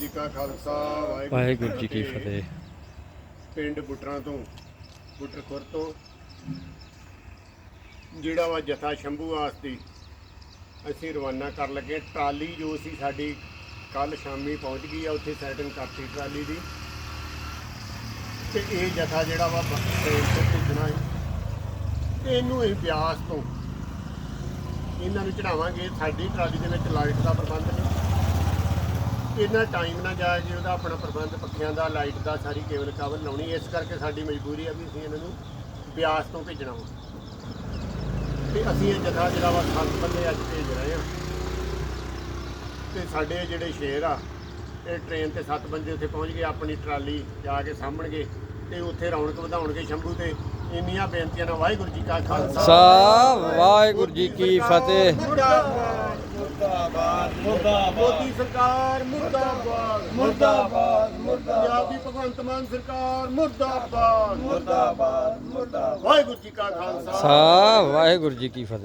ਜੀ ਕਾ ਖਾਲਸਾ ਵਾਹਿਗੁਰੂ ਜੀ ਕੀ ਫਤਿਹ। ਪਿੰਡ ਬੁੱਟਰਾਂ ਤੋਂ ਬੁੱਟਰ ਖੁਰ ਤੋਂ ਜਿਹੜਾ ਵਾ ਜਥਾ ਸ਼ੰਭੂ ਵਾਸਤੇ ਅਸੀਂ ਰਵਾਨਾ ਕਰ ਲੱਗੇ ਟਰਾਲੀ ਜੋ ਸੀ ਸਾਡੀ ਕੱਲ ਸ਼ਾਮੀ ਪਹੁੰਚ ਗਈ ਆ ਉੱਥੇ ਸੈਟਿੰਗ ਕਰਤੀ ਟਰਾਲੀ ਦੀ। ਤੇ ਇਹ ਜਥਾ ਜਿਹੜਾ ਵਾ ਟ੍ਰੇਨ ਤੋਂ ਹੈ ਤੇ ਇਹਨੂੰ ਅਸੀਂ ਬਿਆਸ ਤੋਂ ਇਹਨਾਂ ਨੂੰ ਚੜਾਵਾਂਗੇ। ਸਾਡੀ ਟਰਾਲੀ ਦੇ ਵਿੱਚ ਲਾਈਟ ਦਾ ਪ੍ਰਬੰਧ ਨਹੀਂ। ਇੰਨਾ ਟਾਈਮ ਨਾ ਜਾਏ ਜੀ ਉਹਦਾ ਆਪਣਾ ਪ੍ਰਬੰਧ ਪੱਖਿਆਂ ਦਾ ਲਾਈਟ ਦਾ ਸਾਰੀ ਕੇਬਲ ਕਾਬਲ ਲਾਉਣੀ ਇਸ ਕਰਕੇ ਸਾਡੀ ਮਜਬੂਰੀ ਆ ਵੀ ਅਸੀਂ ਇਹਨਾਂ ਨੂੰ ਬਿਆਸ ਤੋਂ ਭੇਜਣਾ ਵਾ। ਤੇ ਅਸੀਂ ਇਹ ਜਥਾ ਜਿਹੜਾ ਵਾ ਸੱਤ ਬੰਦੇ ਅੱਜ ਭੇਜ ਰਹੇ ਆ ਤੇ ਸਾਡੇ ਜਿਹੜੇ ਸ਼ੇਰ ਆ ਇਹ ਟ੍ਰੇਨ ਤੇ ਸੱਤ ਬੰਦੇ ਉੱਥੇ ਪਹੁੰਚ ਗਏ ਆਪਣੀ ਟਰਾਲੀ ਜਾ ਕੇ ਸਾਂਭਣਗੇ ਤੇ ਉੱਥੇ ਰੌਣਕ ਵਧਾਉਣਗੇ ਸ਼ੰਭੂ ਤੇ। ਇੰਨੀਆਂ ਬੇਨਤੀਆਂ ਨਾਲ ਵਾਹਿਗੁਰੂ ਜੀ ਕਾ ਖਾਲਸਾ। ਵਾਹਿਗੁਰੂ ਜੀ ਕੀ ਫਤਿਹ। ਮੋਦੀ ਸਰਕਾਰ ਮੁਰਦਾਬਾਦ। ਮੁਰਦਾਬਾਦ ਮੁਰਦਾਬਾਦ। ਪੰਜਾਬੀ ਭਗਵੰਤ ਮਾਨ ਸਰਕਾਰ ਮੁਰਦਾਬਾਦ। ਮੁਰਦਾਬਾਦ ਮੁਰਦਾਬਾਦ। ਵਾਹਿਗੁਰੂ ਜੀ ਕਾ ਖਾਲਸਾ। ਵਾਹਿਗੁਰੂ ਜੀ ਕੀ ਫਤਿਹ।